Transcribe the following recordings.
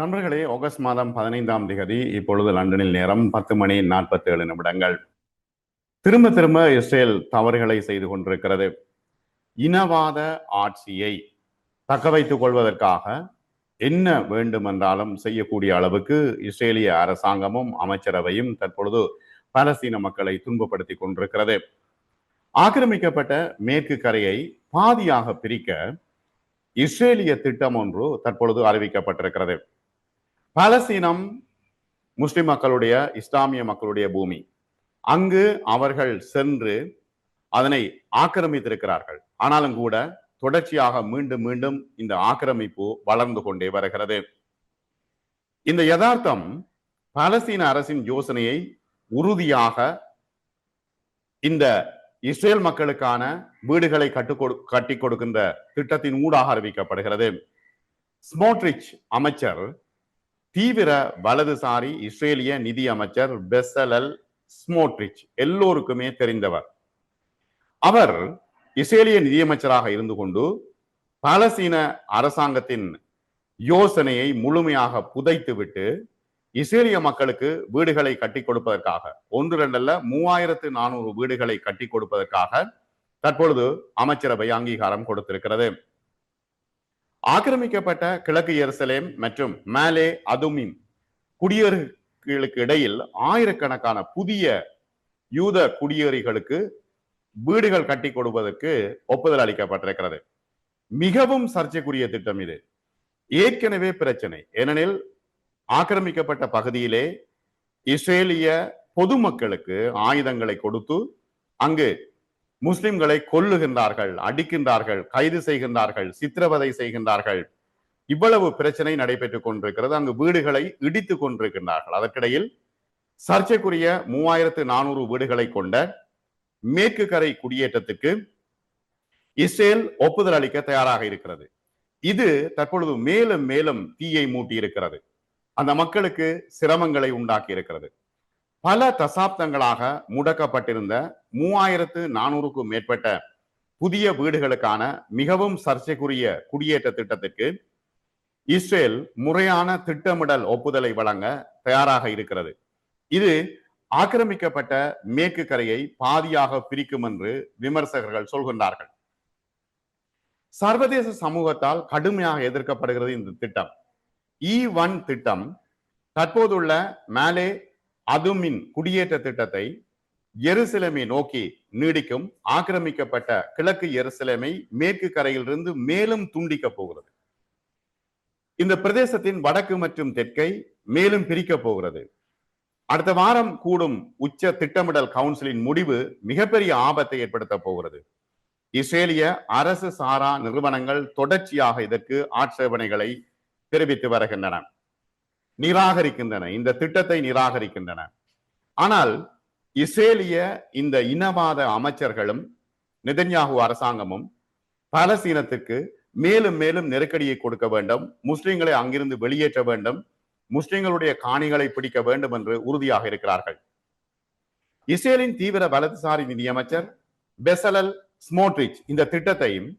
நண்பர்களே ஆகஸ்ட் மாதம் பதினைந்தாம் திகதி இப்பொழுது லண்டனில் நேரம் பத்து மணி நாற்பத்தி ஏழு நிமிடங்கள். திரும்ப திரும்ப இஸ்ரேல் தவறுகளை செய்து கொண்டிருக்கிறது. இனவாத ஆட்சியை தக்க வைத்துக் கொள்வதற்காக என்ன வேண்டுமென்றாலும் செய்யக்கூடிய அளவுக்கு இஸ்ரேலிய அரசாங்கமும் அமைச்சரவையும் தற்பொழுது பாலஸ்தீன மக்களை துன்பப்படுத்தி கொண்டிருக்கிறது. ஆக்கிரமிக்கப்பட்ட மேற்கு கரையை பாதியாக பிரிக்க இஸ்ரேலிய திட்டம் ஒன்று தற்பொழுது அறிவிக்கப்பட்டிருக்கிறது. பாலஸ்தீனம் முஸ்லிம் மக்களுடைய இஸ்லாமிய மக்களுடைய பூமி. அங்கு அவர்கள் சென்று அதனை ஆக்கிரமித்திருக்கிறார்கள். ஆனாலும் கூட தொடர்ச்சியாக மீண்டும் மீண்டும் இந்த ஆக்கிரமிப்பு வளர்ந்து கொண்டே வருகிறது. இந்த யதார்த்தம் பாலஸ்தீன அரசின் யோசனையை உறுதியாக இந்த இஸ்ரேல் மக்களுக்கான வீடுகளை கட்டுக்கொடு கட்டி கொடுக்கின்ற திட்டத்தின் ஊடாக அறிவிக்கப்படுகிறது. ஸ்மோட்ரிச் அமைச்சர் தீவிர வலதுசாரி இஸ்ரேலிய நிதி அமைச்சர் பெசலல் ஸ்மோட்ரிச் எல்லோருக்குமே தெரிந்தவர். அவர் இஸ்ரேலிய நிதியமைச்சராக இருந்து கொண்டு பாலஸ்தீன அரசாங்கத்தின் யோசனையை முழுமையாக புதைத்துவிட்டு இஸ்ரேலிய மக்களுக்கு வீடுகளை கட்டி கொடுப்பதற்காக ஒன்று ரெண்டல்ல மூவாயிரத்து நானூறு வீடுகளை கட்டி கொடுப்பதற்காக தற்பொழுது அமைச்சரவை அங்கீகாரம் கொடுத்திருக்கிறது. ஆக்கிரமிக்கப்பட்ட கிழக்கு எருசலேம் மற்றும் மேலே அதுமின் குடியேறுகளுக்கு இடையில் ஆயிரக்கணக்கான புதிய யூத குடியேறிகளுக்கு வீடுகள் கட்டி கொடுப்பதற்கு ஒப்புதல் அளிக்கப்பட்டிருக்கிறது. மிகவும் சர்ச்சைக்குரிய திட்டம் இது. ஏற்கனவே பிரச்சனை. ஏனெனில் ஆக்கிரமிக்கப்பட்ட பகுதியிலே இஸ்ரேலிய பொதுமக்களுக்கு ஆயுதங்களை கொடுத்து அங்கு முஸ்லிம்களை கொல்லுகின்றார்கள் அடிக்கின்றார்கள் கைது செய்கின்றார்கள் சித்திரவதை செய்கின்றார்கள். இவ்வளவு பிரச்சனை நடைபெற்றுக் கொண்டிருக்கிறது. அங்கு வீடுகளை இடித்துக் கொண்டிருக்கின்றார்கள். அதற்கிடையில் சர்ச்சைக்குரிய மூவாயிரத்து நானூறு வீடுகளை கொண்ட மேற்கு கரை குடியேற்றத்துக்கு இஸ்ரேல் ஒப்புதல் அளிக்க தயாராக இருக்கிறது. இது தற்பொழுது மேலும் மேலும் தீயை மூட்டி இருக்கிறது அந்த மக்களுக்கு சிரமங்களை உண்டாக்கி இருக்கிறது பல தசாப்தங்களாக முடக்கப்பட்டிருந்த மூவாயிரத்து நானூறுக்கும் மேற்பட்ட புதிய வீடுகளுக்கான மிகவும் சர்ச்சைக்குரிய குடியேற்ற திட்டத்திற்கு இஸ்ரேல் முறையான திட்டமிடல் ஒப்புதலை வழங்க தயாராக இருக்கிறது. இது ஆக்கிரமிக்கப்பட்ட மேற்கு கரையை பாதியாக பிரிக்கும் என்று விமர்சகர்கள் சொல்கின்றார்கள். சர்வதேச சமூகத்தால் கடுமையாக எதிர்க்கப்படுகிறது இந்த திட்டம். இ ஒன் திட்டம் தற்போதுள்ள மேலே அதுமின் குடியேற்ற திட்டத்தை எருசலேமை நோக்கி நீடிக்கும் ஆக்கிரமிக்கப்பட்ட கிழக்கு எருசலேமை மேற்கு கரையிலிருந்து மேலும் துண்டிக்க போகிறது. இந்த பிரதேசத்தின் வடக்கு மற்றும் தெற்கை மேலும் பிரிக்க போகிறது. அடுத்த வாரம் கூடும் உச்ச திட்டமிடல் கவுன்சிலின் முடிவு மிகப்பெரிய ஆபத்தை ஏற்படுத்த போகிறது. இஸ்ரேலிய அரசு சாரா நிறுவனங்கள் தொடர்ச்சியாக இதற்கு ஆட்சேபனைகளை தெரிவித்து வருகின்றன. நிராகரிக்கின்றன. இந்த திட்டத்தை நிராகரிக்கின்றன. ஆனால் இஸ்ரேலிய இந்த இனவாத அமைச்சர்களும் நிதன்யாகு அரசாங்கமும் பாலஸ்தீனத்திற்கு மேலும் மேலும் நெருக்கடியை கொடுக்க வேண்டும். முஸ்லிம்களை அங்கிருந்து வெளியேற்ற வேண்டும். முஸ்லிம்களுடைய காணிகளை பிடிக்க வேண்டும் என்று உறுதியாக இருக்கிறார்கள். இஸ்ரேலின் தீவிர வலதுசாரி நிதியமைச்சர் பெசலல் ஸ்மோட்ரிச் இந்த திட்டத்தையும்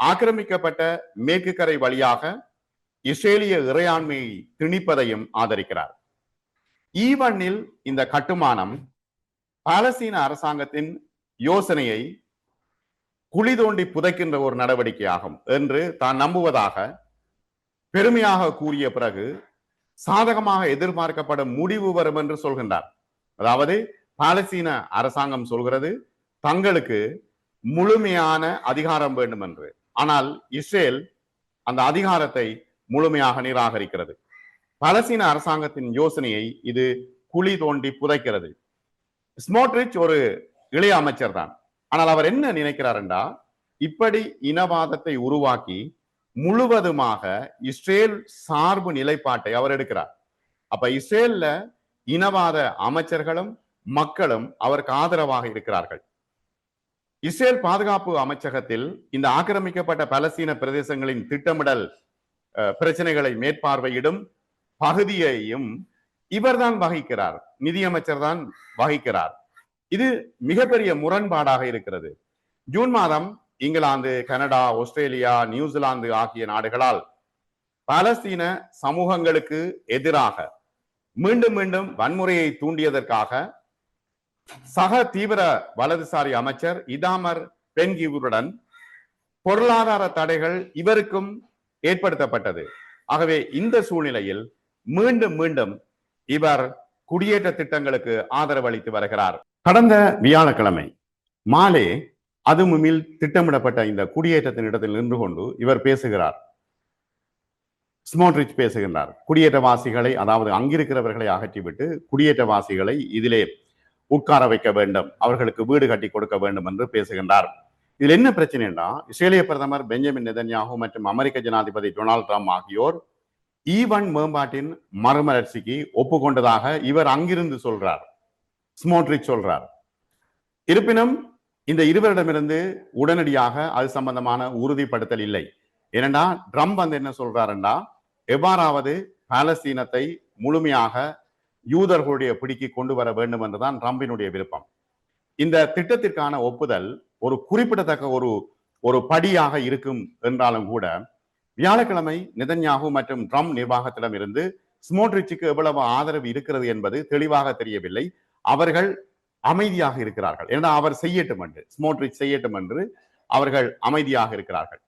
ஆக்கிரமிக்கப்பட்ட மேற்கு கரை வழியாக இஸ்ரேலிய இறையாண்மையை திணிப்பதையும் ஆதரிக்கிறார். ஈவனில் இந்த கட்டுமானம் பாலஸ்தீன அரசாங்கத்தின் யோசனையை குழி தோண்டி புதைக்கின்ற ஒரு நடவடிக்கையாகும் என்று தான் நம்புவதாக பெருமையாக கூறிய பிறகு சாதகமாக எதிர்பார்க்கப்படும் முடிவு வரும் என்று சொல்கின்றார். அதாவது பாலஸ்தீன அரசாங்கம் சொல்கிறது தங்களுக்கு முழுமையான அதிகாரம் வேண்டும் என்று ஆனால் இஸ்ரேல் அந்த அதிகாரத்தை முழுமையாக நிராகரிக்கிறது. பலசீன அரசாங்கத்தின் யோசனையை இது குழி தோண்டி புதைக்கிறது. ஸ்மோட்ரிச் ஒரு இளைய அமைச்சர் தான் ஆனால் அவர் என்ன நினைக்கிறார் என்றா இப்படி இனவாதத்தை உருவாக்கி முழுவதுமாக இஸ்ரேல் சார்பு நிலைப்பாட்டை அவர் எடுக்கிறார். அப்ப இஸ்ரேல்ல இனவாத அமைச்சர்களும் மக்களும் அவருக்கு ஆதரவாக இருக்கிறார்கள். இஸ்ரேல் பாதுகாப்பு அமைச்சகத்தில் இந்த ஆக்கிரமிக்கப்பட்ட பலஸ்தீன பிரதேசங்களின் திட்டமிடல் பிரச்சனைகளை மேற்பார்வையிடும் பகுதியையும் இவர்தான் வகிக்கிறார். நிதியமைச்சர் தான் வகிக்கிறார். இது மிகப்பெரிய முரண்பாடாக இருக்கிறது. ஜூன் மாதம் இங்கிலாந்து கனடா ஆஸ்திரேலியா நியூசிலாந்து ஆகிய நாடுகளால் பாலஸ்தீன சமூகங்களுக்கு எதிராக மீண்டும் மீண்டும் வன்முறையை தூண்டியதற்காக சக தீவிர வலதுசாரி அமைச்சர் இதாமர் பென்கிவுருடன் பொருளாதார தடைகள் இவருக்கும் ஏற்படுத்தப்பட்டது. ஆகவே இந்த சூழ்நிலையில் மீண்டும் மீண்டும் இவர் குடியேற்ற திட்டங்களுக்கு ஆதரவு அளித்து வருகிறார். கடந்த வியாழக்கிழமை மாலே அதுமுமில் திட்டமிடப்பட்ட இந்த குடியேற்றத்தின் இடத்தில் நின்று கொண்டு இவர் பேசுகிறார். ஸ்மோட்ரிச் பேசுகின்றார். குடியேற்றவாசிகளை அதாவது அங்கிருக்கிறவர்களை அகற்றிவிட்டு குடியேற்றவாசிகளை இதிலே உட்கார வைக்க வேண்டும். அவர்களுக்கு வீடு கட்டி கொடுக்க வேண்டும் என்று பேசுகின்றார். இதில் என்ன பிரச்சனைனா இஸ்ரேலிய பிரதமர் பெஞ்சமின் நெதன்யாகு மற்றும் அமெரிக்க ஜனாதிபதி டொனால்ட் ட்ரம்ப் ஆகியோர் ஈவன் மேம்பாட்டின் மறுமலர்ச்சிக்கு ஒப்புக்கொண்டதாக இவர் அங்கிருந்து சொல்றார். ஸ்மோட்ரிச் சொல்றார். இருப்பினும் இந்த இருவரிடமிருந்து உடனடியாக அது சம்பந்தமான உறுதிப்படுத்தல் இல்லை. ஏனென்றா ட்ரம்ப் வந்து என்ன சொல்றாருன்னா எவ்வாறாவது பாலஸ்தீனத்தை முழுமையாக யூதர்களுடைய பிடிக்கு கொண்டு வர வேண்டும் என்றுதான் ட்ரம்பினுடைய விருப்பம். இந்த திட்டத்திற்கான ஒப்புதல் ஒரு குறிப்பிடத்தக்க ஒரு ஒரு படியாக இருக்கும் என்றாலும் கூட வியாழக்கிழமை நிதன்யாகு மற்றும் ட்ரம்ப் நிர்வாகத்திடமிருந்து ஸ்மோட்ரிச்சுக்கு எவ்வளவு ஆதரவு இருக்கிறது என்பது தெளிவாக தெரியவில்லை. அவர்கள் அமைதியாக இருக்கிறார்கள். ஏன்னா அவர் செய்யட்டும் என்று ஸ்மோட்ரிச் செய்யட்டும் என்று அவர்கள் அமைதியாக இருக்கிறார்கள்.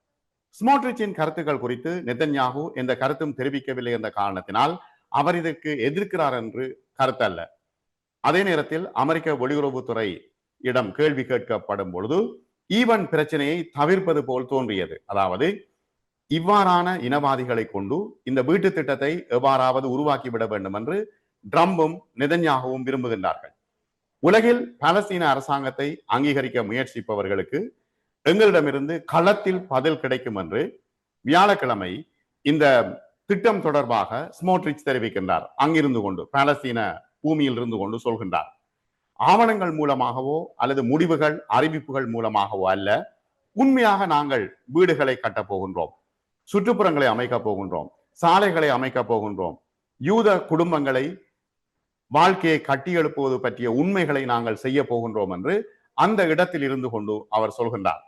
ஸ்மோட்ரிச்சின் கருத்துக்கள் குறித்து நிதன்யாகு எந்த கருத்தும் தெரிவிக்கவில்லை என்ற காரணத்தினால் அவர் இதற்கு எதிர்க்கிறார் என்று கருத்தல்ல. அதே நேரத்தில் அமெரிக்க வெளியுறவுத்துறை இடம் கேள்வி கேட்கப்படும் பொழுது ஈவன் பிரச்சனையை தவிர்ப்பது போல் தோன்றியது. அதாவது இவ்வாறான இனவாதிகளை கொண்டு இந்த வீட்டு திட்டத்தை எவ்வாறாவது உருவாக்கிவிட வேண்டும் என்று ட்ரம்பும் நிதன்யாகவும் விரும்புகின்றார்கள். உலகில் பாலஸ்தீன அரசாங்கத்தை அங்கீகரிக்க முயற்சிப்பவர்களுக்கு எங்களிடமிருந்து களத்தில் பதில் கிடைக்கும் என்று வியாழக்கிழமை இந்த திட்டம் தொடர்பாக ஸ்மோட்ரிச் தெரிவிக்கின்றார். அங்கிருந்து கொண்டு பாலஸ்தீன பூமியில் இருந்து கொண்டு சொல்கின்றார். ஆவணங்கள் மூலமாகவோ அல்லது முடிவுகள் அறிவிப்புகள் மூலமாகவோ அல்ல. உண்மையாக நாங்கள் வீடுகளை கட்டப் போகின்றோம். சுற்றுப்புறங்களை அமைக்கப் போகின்றோம். சாலைகளை அமைக்கப் போகின்றோம். யூத குடும்பங்களை வாழ்க்கையை கட்டியெழுப்புவது பற்றிய உண்மைகளை நாங்கள் செய்ய போகின்றோம் என்று அந்த இடத்தில் இருந்து கொண்டு அவர் சொல்கின்றார்.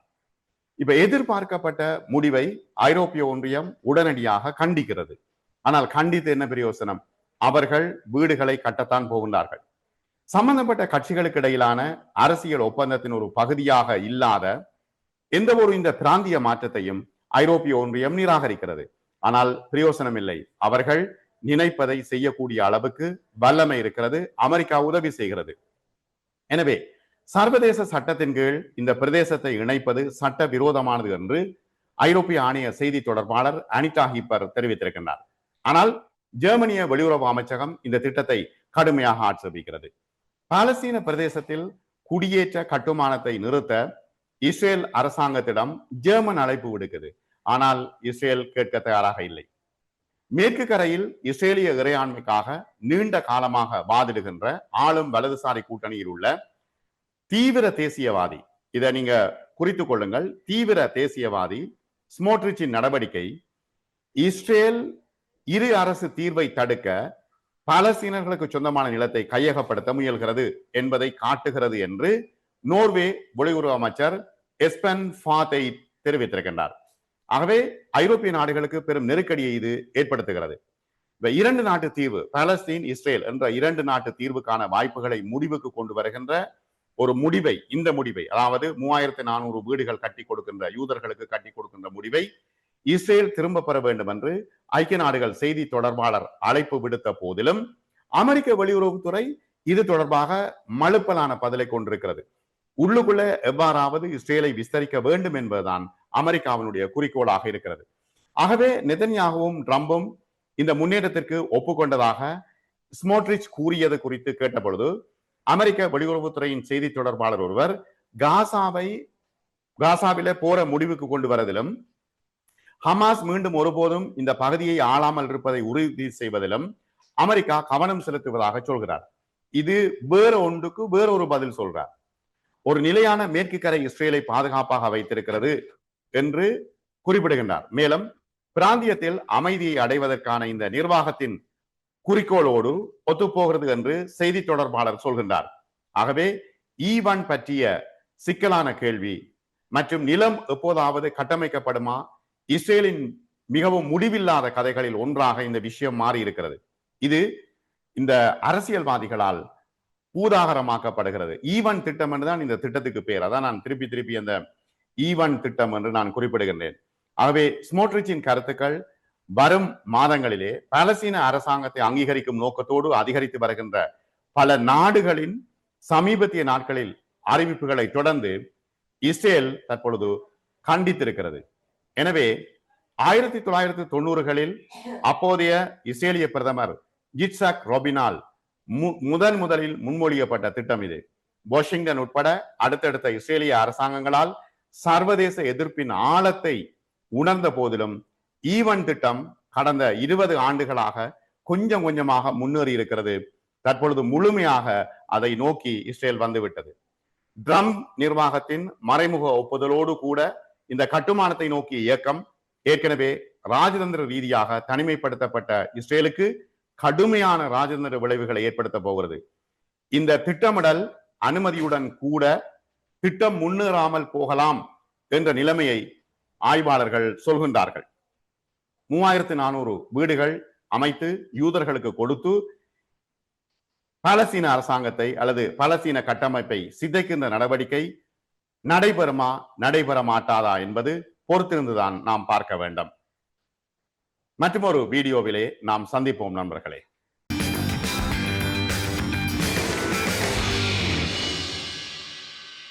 இப்ப எதிர்பார்க்கப்பட்ட முடிவை ஐரோப்பிய ஒன்றியம் உடனடியாக கண்டிக்கிறது. ஆனால் கண்டித்து என்ன பிரயோசனம்? அவர்கள் வீடுகளை கட்டத்தான் போகின்றார்கள். சம்பந்தப்பட்ட கட்சிகளுக்கு இடையிலான அரசியல் ஒப்பந்தத்தின் ஒரு பகுதியாக இல்லாத எந்த ஒரு இந்த பிராந்திய மாற்றத்தையும் ஐரோப்பிய ஒன்றியம் நிராகரிக்கிறது. ஆனால் பிரயோசனம் இல்லை. அவர்கள் நினைப்பதை செய்யக்கூடிய அளவுக்கு வல்லமை இருக்கிறது. அமெரிக்கா உதவி செய்கிறது. எனவே சர்வதேச சட்டத்தின் கீழ் இந்த பிரதேசத்தை இணைப்பது சட்ட விரோதமானது என்று ஐரோப்பிய ஆணைய செய்தி தொடர்பாளர் அனிதா ஹீப்பர் தெரிவித்திருக்கின்றார். ஆனால் ஜெர்மனிய வெளியுறவு அமைச்சகம் இந்த திட்டத்தை கடுமையாக ஆட்சேபிக்கிறது. பாலஸ்தீன பிரதேசத்தில் குடியேற்ற கட்டுமானத்தை நிறுத்த இஸ்ரேல் அரசாங்கத்திடம் ஜெர்மன் அழைப்பு விடுக்குது. ஆனால் இஸ்ரேல் கேட்க தயாராக இல்லை. மேற்கு கரையில் இஸ்ரேலிய இறையாண்மைக்காக நீண்ட காலமாக வாதிடுகின்ற ஆளும் வலதுசாரி கூட்டணியில் உள்ள தீவிர தேசியவாதி இதை நீங்க குறித்துக் கொள்ளுங்கள். தீவிர தேசியவாதி ஸ்மோட்ரிச்சின் நடவடிக்கை இஸ்ரேல் இரு அரசு தீர்வை தடுக்க பாலஸ்தீனர்களுக்கு சொந்தமான நிலத்தை கையகப்படுத்த முயல்கிறது என்பதை காட்டுகிறது என்று நோர்வே வெளியுறவு அமைச்சர் எஸ்பென் ஃபாத்தை தெரிவித்திருக்கின்றார். ஆகவே ஐரோப்பிய நாடுகளுக்கு பெரும் நெருக்கடியை இது ஏற்படுத்துகிறது. இரண்டு நாட்டு தீர்வு பாலஸ்தீன் இஸ்ரேல் என்ற இரண்டு நாட்டு தீர்வுக்கான வாய்ப்புகளை முடிவுக்கு கொண்டு வருகின்ற ஒரு முடிவை இந்த முடிவை அதாவது மூவாயிரத்தி நானூறு வீடுகள் கட்டி கொடுக்கின்ற யூதர்களுக்கு கட்டி கொடுக்கின்ற முடிவை இஸ்ரேல் திரும்ப பெற வேண்டும் என்று ஐக்கிய நாடுகள் செய்தி தொடர்பாளர் அழைப்பு விடுத்த போதிலும் அமெரிக்க வெளியுறவுத்துறை இது தொடர்பாக மழுப்பலான பதிலை கொண்டிருக்கிறது. உள்ளுக்குள்ள எவ்வாறாவது இஸ்ரேலை விஸ்தரிக்க வேண்டும் என்பதுதான் அமெரிக்காவினுடைய குறிக்கோளாக இருக்கிறது. ஆகவே நிதன்யாகவும் ட்ரம்பும் இந்த முன்னேற்றத்திற்கு ஒப்புக்கொண்டதாக ஸ்மோட்ரிச் கூறியது குறித்து கேட்டபொழுது அமெரிக்க வெளியுறவுத்துறையின் செய்தி தொடர்பாளர் ஒருவர் காசாவை காசாவில போற முடிவுக்கு கொண்டு வரதிலும் ஹமாஸ் மீண்டும் ஒருபோதும் இந்த பகுதியை ஆளாமல் இருப்பதை உறுதி செய்வதிலும் அமெரிக்கா கவனம் செலுத்துவதாக சொல்கிறார். இது வேற ஒன்றுக்கு வேற ஒரு பதில் சொல்றார். ஒரு நிலையான மேற்கு கரை இஸ்ரேலை பாதுகாப்பாக வைத்திருக்கிறது என்று குறிப்பிடுகின்றார். மேலும் பிராந்தியத்தில் அமைதியை அடைவதற்கான இந்த நிர்வாகத்தின் குறிக்கோளோடு ஒத்துப்போகிறது என்று செய்தி தொடர்பாளர் சொல்கின்றார். ஆகவே ஈவன் பற்றிய சிக்கலான கேள்வி மற்றும் நிலம் எப்போதாவது கட்டமைக்கப்படுமா இஸ்ரேலின் மிகவும் முடிவில்லாத கதைகளில் ஒன்றாக இந்த விஷயம் மாறி இருக்கிறது இது இந்த அரசியல்வாதிகளால் பூதாகரமாக்கப்படுகிறது. ஈவன் திட்டம் என்றுதான் இந்த திட்டத்துக்கு பேர். அதான் நான் திருப்பி திருப்பி அந்த ஈவன் திட்டம் என்று நான் குறிப்பிடுகின்றேன். ஆகவே ஸ்மோட்ரிச்சின் கருத்துக்கள் வரும் மாதங்களிலே பலசீன அரசாங்கத்தை அங்கீகரிக்கும் நோக்கத்தோடு அதிகரித்து வருகின்ற பல நாடுகளின் சமீபத்திய நாட்களில் அறிவிப்புகளை தொடர்ந்து இஸ்ரேல் தற்பொழுது கண்டித்திருக்கிறது. எனவே ஆயிரத்தி தொள்ளாயிரத்தி தொண்ணூறுகளில் அப்போதைய இஸ்ரேலிய பிரதமர் ஜிட்சாக் ரோபினால் முதன் முதலில் முன்மொழியப்பட்ட திட்டம் இது. வாஷிங்டன் உட்பட அடுத்தடுத்த இஸ்ரேலிய அரசாங்கங்களால் சர்வதேச எதிர்ப்பின் ஆழத்தை உணர்ந்த போதிலும் ஈவன் திட்டம் கடந்த இருபது ஆண்டுகளாக கொஞ்சம் கொஞ்சமாக முன்னேறி இருக்கிறது. தற்பொழுது முழுமையாக அதை நோக்கி இஸ்ரேல் வந்துவிட்டது. ட்ரம்ப் நிர்வாகத்தின் மறைமுக ஒப்புதலோடு கூட இந்த கட்டுமானத்தை நோக்கிய இயக்கம் ஏற்கனவே ராஜதந்திர ரீதியாக தனிமைப்படுத்தப்பட்ட இஸ்ரேலுக்கு கடுமையான ராஜதந்திர விளைவுகளை ஏற்படுத்த போகிறது. இந்த திட்டமிடல் அனுமதியுடன் கூட திட்டம் முன்னேறாமல் போகலாம் என்ற நிலைமையை ஆய்வாளர்கள் சொல்கின்றார்கள். மூவாயிரத்து நானூறு வீடுகள் அமைத்து யூதர்களுக்கு கொடுத்து பாலஸ்தீன அரசாங்கத்தை அல்லது பாலஸ்தீன கட்டமைப்பை சிதைக்கின்ற நடவடிக்கை நடைபெறுமா நடைபெற மாட்டாதா என்பது பொறுத்திருந்துதான் நாம் பார்க்க வேண்டும். மற்றும் ஒரு வீடியோவிலே நாம் சந்திப்போம் நண்பர்களே.